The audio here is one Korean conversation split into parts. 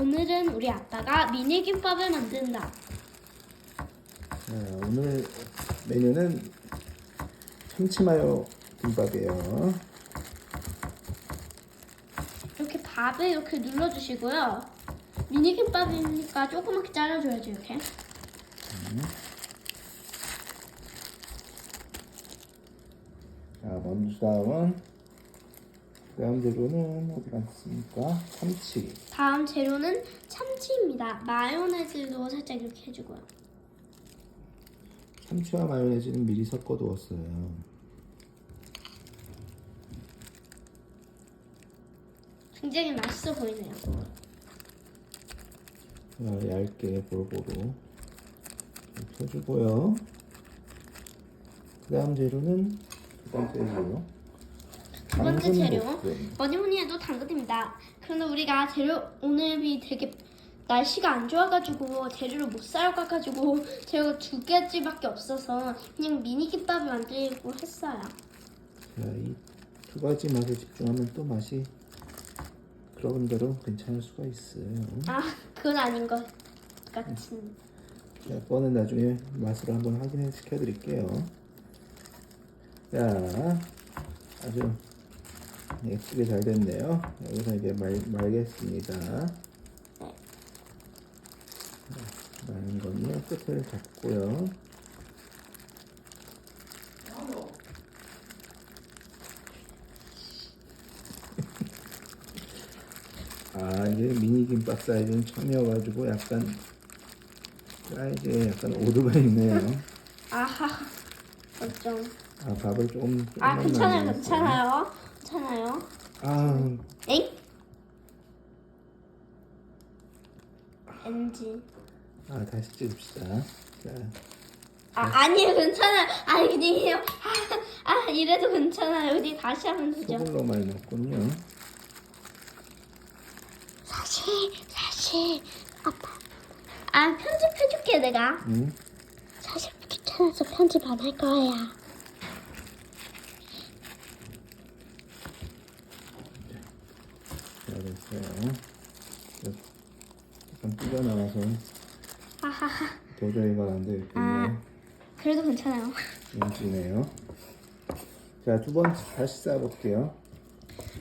오늘은 우리 아빠가 미니 김밥을 만든다. 자, 오늘 메뉴는 참치마요 김밥이에요. 이렇게 밥을 이렇게 눌러주시고요. 미니 김밥이니까 조그맣게 잘라줘야죠 이렇게. 자, 먼저 다음은 다음 재료는 어디 갔습니까? 참치. 다음 재료는 참치입니다. 마요네즈도 살짝 이렇게 해주고요. 참치와 마요네즈는 미리 섞어 두었어요. 굉장히 맛있어 보이네요. 자, 얇게 골고루 펴주고요. 그 다음 재료는 두 번째 재료. 두 번째 재료 볶음. 뭐니 뭐니 해도 당근입니다. 그런데 우리가 재료 오늘이 되게 날씨가 안 좋아가지고 재료를 못 사가지고 재료가 두 가지밖에 없어서 그냥 미니 김밥을 만들고 했어요. 자, 이두 가지 맛에 집중하면 또 맛이 그런 대로 괜찮을 수가 있어요. 아 그건 아닌 것 같은. 자, 그거는 나중에 맛으로 한번 확인해 시켜드릴게요. 자, 아주 예쁘게 잘 됐네요. 여기서 이제 말, 말겠습니다. 자, 마는 거는요, 끝을 잡고요. 아, 이게 미니 김밥 사이즈는 처음이어가지고 약간 사이즈에 약간 오류가 있네요. 아하 걱정. 아, 밥을 조금. 아 괜찮아요. 괜찮아요 괜찮아요. 아, 엥? 엔지. 아, 다시 찍읍시다. 자, 아 아니에요 괜찮아요. 아니에요. 아, 아 이래도 괜찮아요. 우리 다시 하면 되죠. 소금 너무 많이 넣었군요. 사실 사실 아빠 아 편집해줄게 내가 응? 사실 귀찮아서 편집 안 할 거야 잘했어요. 약간 삐져 나와서 하하하 도저히 말안 되겠군요. 아. 그래도 괜찮아요 인지네요. 자, 두 번째 다시 싸볼게요.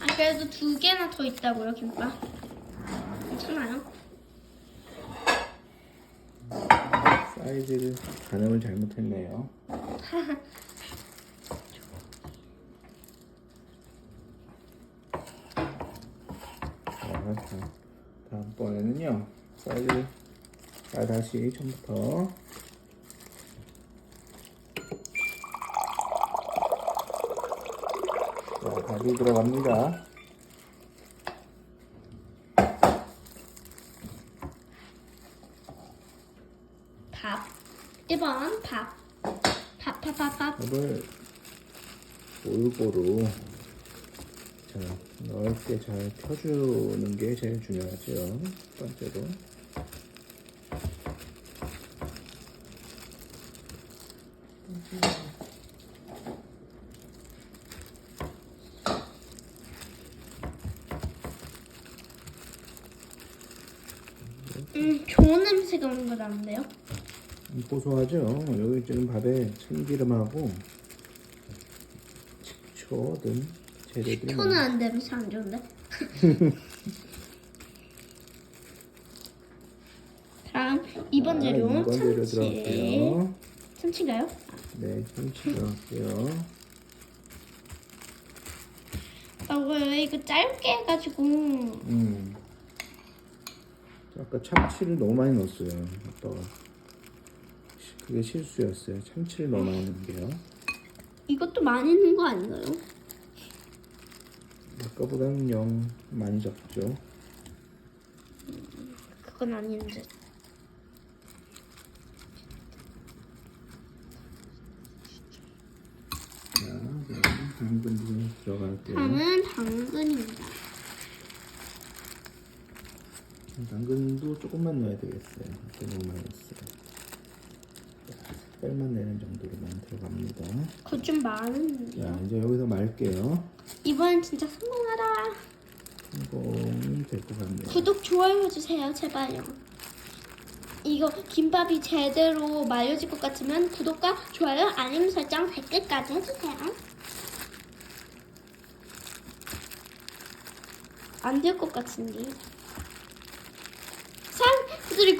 아 그래도 두 개나 더 있다고요 김밥 괜찮아요 사이즈를 가늠을 잘못했네요. 자, 자, 다음번에는요, 사이즈를 자, 다시 처음부터. 자, 다시 들어갑니다. 밥. 1번 밥. 밥 밥 밥밥. 밥을 골고루 자 넓게 잘 펴주는 게 제일 중요하죠. 첫 번째로 음 좋은 냄새가 오는 거 나는데요 고소하죠. 여기 지금 밥에 참기름하고 식초 등 재료들이 토는 안 냄새 안 좋은데 다음 2번 재료 아, 2번 재료 참치 들어갈게요. 참치인가요? 네, 참치 들어갈게요. 아, 왜 이거 짧게 해가지고 음. 아까 참치를 너무 많이 넣었어요. 아빠가. 시- 그게 실수였어요. 참치를 너무 많이 넣은 게요. 이것도 많이 넣은 거 아닌가요? 아까보다는 영 많이 적죠. 그건 아닌데 자, 그럼 당근 들어갈게요. 다음은 당근입니다 당근도 조금만 넣어야 되겠어요. 너무 많이 넣었어요. 자, 색깔만 내는 정도로 만 들어 갑니다. 그거 좀 많은데요 자, 이제 여기서 말게요. 이번엔 진짜 성공하라 성공이 될 것 같네요. 구독 좋아요 해주세요 제발요. 이거 김밥이 제대로 말려질 것 같으면 구독과 좋아요 알림 설정 댓글까지 해주세요. 안 될 것 같은데.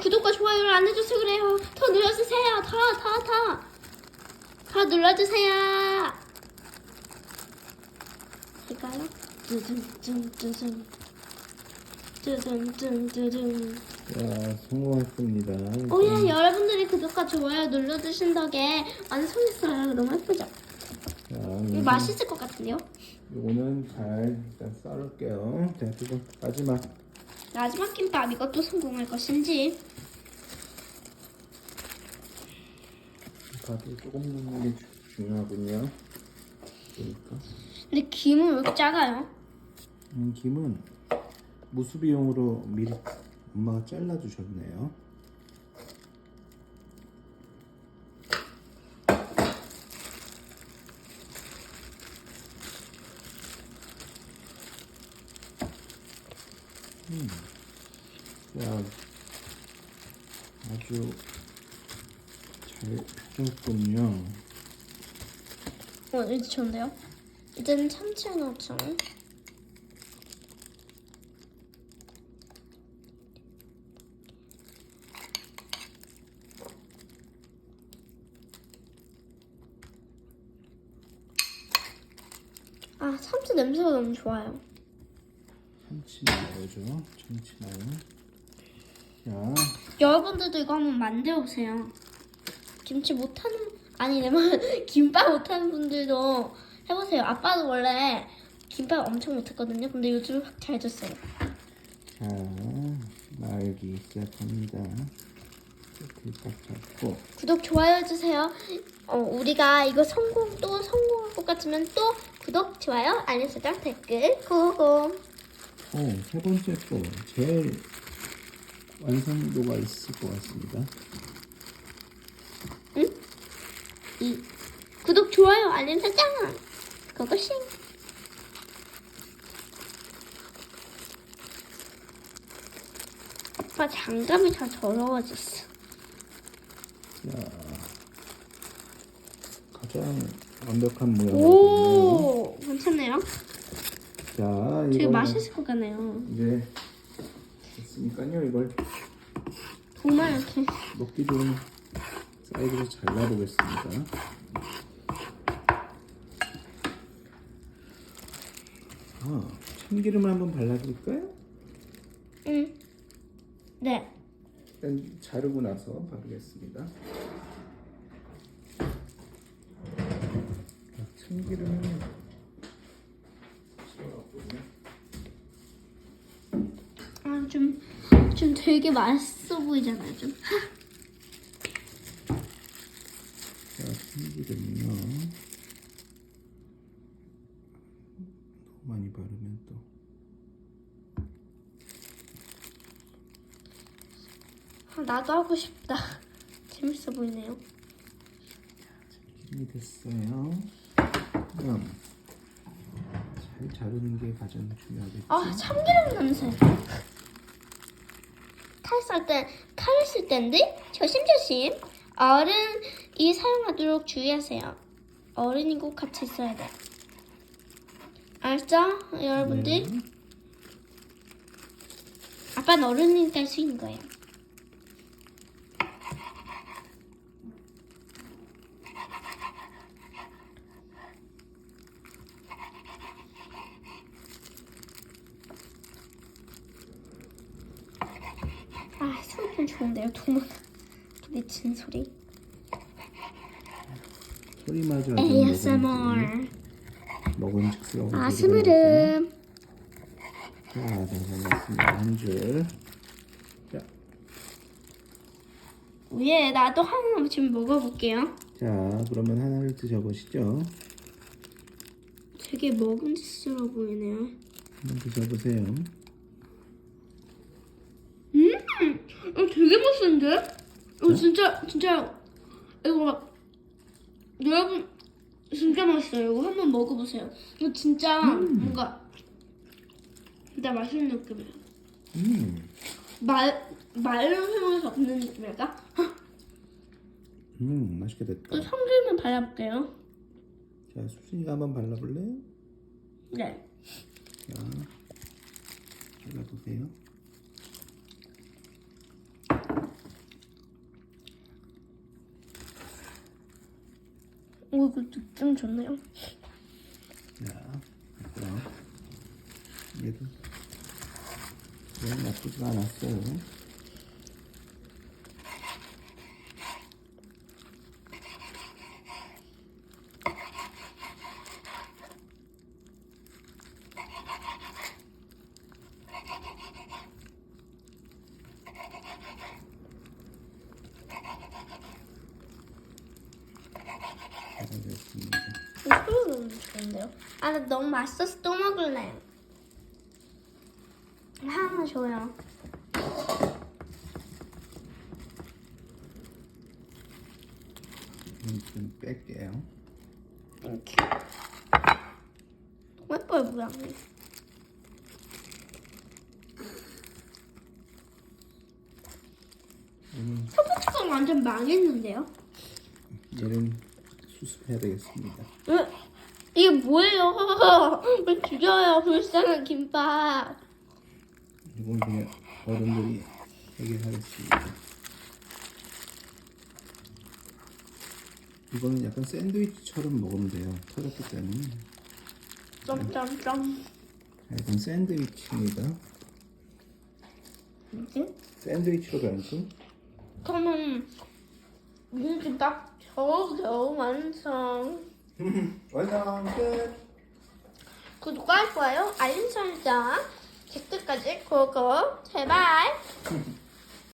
구독과 좋아요를 안 해줘서 그래요. 더 눌러주세요. 더, 더, 더. 더 눌러주세요. 될까요? 뚜둥 뚜둥 뚜둥. 뚜둥 뚜둥뚜둥. 자, 성공했습니다. 오야 이제- 여러분들이 구독과 좋아요 눌러주신 덕에 완성했어요. 너무 예쁘죠? 자, 이거 맛있을 것 같은데요? 요거는 잘 일단 썰을게요. 자, 그리고 마지막 마지막 김밥 이것도 성공할 것인지 밥을 조금 넣는 게 주- 중요하군요. 그러니까 근데 김은 왜 이렇게 작아요? 음, 김은 무수비용으로 미리 엄마가 잘라 주셨네요. 음, 야, 아주 잘 펴졌군요. 어 이제 좋은데요? 이제는 참치를 넣죠 아 참치 냄새가 너무 좋아요 참치 넣어줘. 참치 넣어. 자, 여러분들도 이거 한번 만들어 보세요. 김치 못하는 아니 내말 김밥 못하는 분들도 해보세요. 아빠도 원래 김밥 엄청 못했거든요. 근데 요즘 확잘 됐어요. 자, 말기 시작합니다. 이렇게 딱 잡고, 구독 좋아요 해주세요. 어, 우리가 이거 성공 또 성공할 것 같으면 또 구독 좋아요 알림 설정 댓글 고고. 오, 세 번째 거 제일 완성도가 있을 것 같습니다. 이 구독 좋아요 알림 설정 그것이 아빠 장갑이 다 더러워졌어. 자, 가장 완벽한 모양이거든요. 오 괜찮네요. 자, 되게 이거 맛있을 것 같네요. 이제 됐으니까요. 이걸 정말 이렇게 먹기 좋은 사이즈로 잘라보겠습니다. 아, 참기름을 한번 발라줄까요? 응. 네. 일단 자르고 나서 바르겠습니다. 자, 참기름은 씹어갖고요. 아좀 좀 되게 맛있어 보이잖아요. 좀. 자, 참기름이요. 너무 많이 바르면 또 아, 나도 하고 싶다. 재밌어 보이네요. 기름이 됐어요. 그럼 잘 자르는 게 가장 중요하겠죠. 아 참기름 냄새. 칼썰 때, 칼을 쓸 때인데 조심조심. 어른이 사용하도록 주의하세요. 어른이 꼭 같이 써야 돼. 알죠, 여러분들? 네. 아빠는 어른이니까 할수 있는 거예요. 아, 소리 좀 좋은데요, 도망. 미친 소리. 소리마저 아주 ASMR. 먹음직스러운 아, 스물음. 자, 잘 잘랐습니다. 한 줄. 자, 예, 나도 하나 지금 먹어볼게요. 자, 그러면 하나를 드셔보시죠. 되게 먹음직스러워 보이네요. 한번 드셔보세요. 음, 어, 되게 맛있는데? 어, 진짜, 진짜, 이거 막, 여러분, 진짜 맛있어요. 이거 한번 먹어보세요. 이거 진짜 뭔가 진짜 맛있는 느낌이에요. 음, 말 말로 표현할 수 없는 느낌이랄까? 음, 맛있게 됐다. 또 참기름 발라볼게요. 자, 수진이가 한번 발라볼래? 네. 자, 발라보세요. 오 이거 느낌 좋네요. 자, 그럼 얘도 얘는 나쁘지가 않았어요. 잘하겠습니다. 이거 너무 좋은데요? 아, 나 너무 맛있어서 또 먹을래요. 하나 줘요. 음, 좀 뺄게요. 땡큐. 너무 예뻐요, 모양이. 얘는, 첫 번째가 완전 망했는데요? 얘는 수습해야 되겠습니다. 왜? 이게 뭐예요? 왜 죽여요, 불쌍한 김밥. 이건 그냥 어른들이 해결하겠습니다. 이거는 약간 샌드위치처럼 먹으면 돼요. 터졌기 때문에. 점점점. 약간 샌드위치입니다. 뭐지? 샌드위치로 변신. 그러면 민김밥 겨우겨우 완성. 완성 끝. 구독과 좋아요, 알림 설정, 댓글까지 고고. 제발